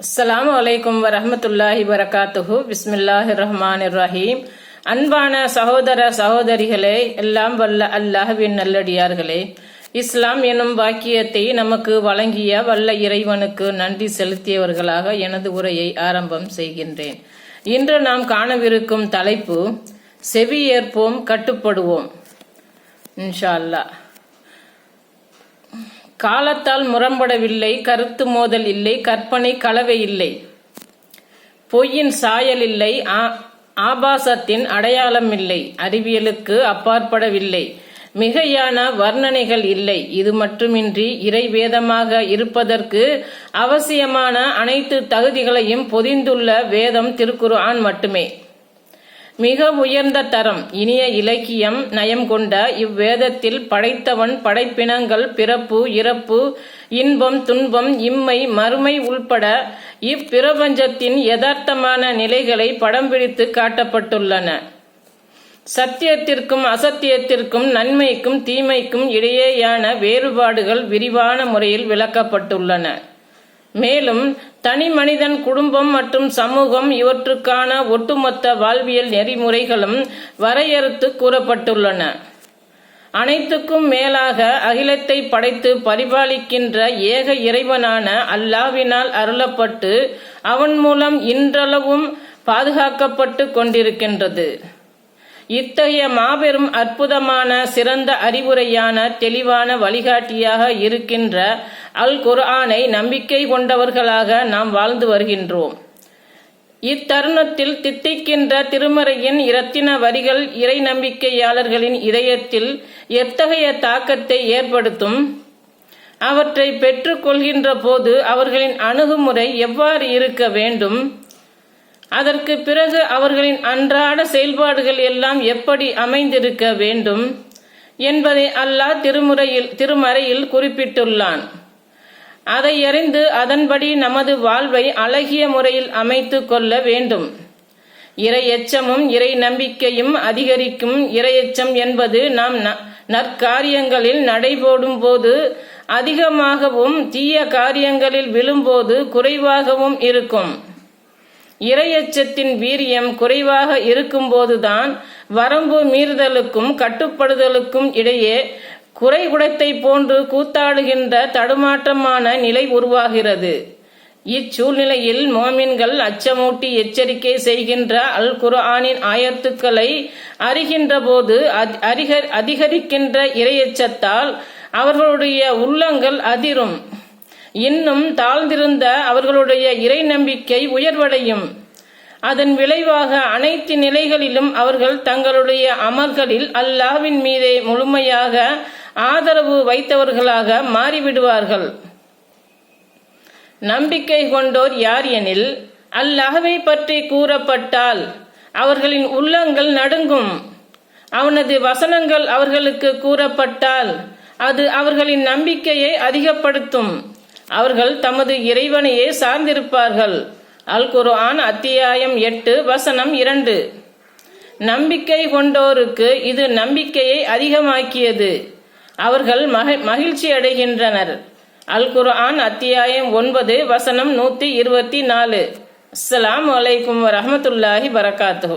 அஸ்லாம் அலைக்கும் வரமத்துல்லாஹி வரகாத்துஹு. பிஸ்மில்லாஹி ரஹ்மான் ரஹீம் அன்பான சகோதர சகோதரிகளே எல்லாம் வல்ல அல்லாஹ்வின் நல்லடியார்களே. இஸ்லாம் எனும் வாக்கியத்தை நமக்கு வழங்கிய வல்ல இறைவனுக்கு நன்றி செலுத்தியவர்களாக எனது உரையை ஆரம்பம் செய்கின்றேன். இன்று நாம் காணவிருக்கும் தலைப்பு செவி ஏற்போம் கட்டுப்படுவோம். இன்ஷா அல்லாஹ். காலத்தால் முரண்படவில்லை கருத்து மோதல் இல்லை கற்பனை கலவை இல்லை. பொய்யின் சாயல் இல்லை ஆ- ஆபாசத்தின் அடையாளம் இல்லை அறிவியலுக்கு அப்பாற்படவில்லை. மிகையான வர்ணனைகள் இல்லை இது மட்டுமின்றி இறைவேதமாக இருப்பதற்கு அவசியமான அனைத்து தகுதிகளையும் பொதிந்துள்ள வேதம் திருக்குர்ஆன் மட்டுமே. மிக உயர்ந்த தரம் இனிய இலக்கியம் நயம் கொண்ட இவ்வேதத்தில் படைத்தவன் படைப்பினங்கள் பிறப்பு இறப்பு இன்பம் துன்பம் இம்மை மறுமை உள்பட இப்பிரபஞ்சத்தின் யதார்த்தமான நிலைகளை படம் பிடித்து காட்டப்பட்டுள்ளன. சத்தியத்திற்கும் அசத்தியத்திற்கும் நன்மைக்கும் தீமைக்கும் இடையேயான வேறுபாடுகள் விரிவான முறையில் விளக்கப்பட்டுள்ளன. மேலும் தனி மனிதன் குடும்பம் மற்றும் சமூகம் இவற்றுக்கான ஒட்டுமொத்த வாழ்வியல் நெறிமுறைகளும் வரையறுத்து கூறப்பட்டுள்ளன. அனைத்துக்கும் மேலாக அகிலத்தை படைத்து பரிபாலிக்கின்ற ஏக இறைவனான அல்லாவினால் அருளப்பட்டு அவன் மூலம் இன்றளவும் பாதுகாக்கப்பட்டு கொண்டிருக்கின்றது. இத்தகைய மாபெரும் அற்புதமான சிறந்த அறிவுரையான தெளிவான வழிகாட்டியாக இருக்கின்ற அல் குர்ஆனை நம்பிக்கை கொண்டவர்களாக நாம் வாழ்ந்து வருகின்றோம். இத்தருணத்தில் தித்திக்கின்ற திருமறையின் இரத்தின வரிகள் இறை நம்பிக்கையாளர்களின் இதயத்தில் எத்தகைய தாக்கத்தை ஏற்படுத்தும்? அவற்றை பெற்றுக்கொள்கின்ற போது அவர்களின் அணுகுமுறை எவ்வாறு இருக்க வேண்டும்? அதற்கு பிறகு அவர்களின் அன்றாட செயல்பாடுகள் எல்லாம் எப்படி அமைந்திருக்க வேண்டும் என்பதை அல்லாஹ் திருமுறையில் திருமறையில் குறிப்பிட்டுள்ளான். அதை அறிந்து அதன்படி நமது வாழ்வை அழகிய முறையில் அமைத்து கொள்ள வேண்டும். இறை எச்சமும் இறை நம்பிக்கையும் அதிகரிக்கும். இரையச்சம் என்பது நாம் ந- நற்காரியங்களில் நடைபோடும் போது அதிகமாகவும் தீய காரியங்களில் விழும்போது குறைவாகவும் இருக்கும். இரையச்சத்தின் வீரியம் குறைவாக இருக்கும்போதுதான் வரம்பு மீறுதலுக்கும் கட்டுப்படுதலுக்கும் இடையே குறைகுடத்தை போன்று கூத்தாடுகின்ற தடுமாற்றமான நிலை உருவாகிறது. இச்சூழ்நிலையில் மோமின்கள் அச்சமூட்டி எச்சரிக்கை செய்கின்ற அல் குர்ஆனின் ஆயத்துக்களை அறிகின்ற போது அதிகரிக்கின்ற இரையச்சத்தால் அவர்களுடைய உள்ளங்கள் அதிரும். இன்னும் தாழ்ந்திருந்த அவர்களுடைய இறை நம்பிக்கை உயர்வடையும். அதன் விளைவாக அனைத்து நிலைகளிலும் அவர்கள் தங்களுடைய அமல்களில் அல்லாஹ்வின் மீதே முழுமையாக ஆதரவு வைத்தவர்களாக மாறிவிடுவார்கள். நம்பிக்கை கொண்டோர் யார் எனில் அல்லாஹ்வை பற்றி கூறப்பட்டால் அவர்களின் உள்ளங்கள் நடுங்கும். அவனது வசனங்கள் அவர்களுக்கு கூறப்பட்டால் அது அவர்களின் நம்பிக்கையை அதிகப்படுத்தும். அவர்கள் தமது இறைவனையே சார்ந்திருப்பார்கள். அல் குர்ஆன் அத்தியாயம் எட்டு வசனம் இரண்டு. நம்பிக்கை கொண்டோருக்கு இது நம்பிக்கையை அதிகமாக்கியது. அவர்கள் மகிழ்ச்சி அடைகின்றனர். அல் குர்ஆன் அத்தியாயம் ஒன்பது வசனம் நூத்தி இருபத்தி நாலு. அஸ்ஸலாமு வலைக்கும் வரஹ்மத்துல்லாஹி வரகாத்துஹு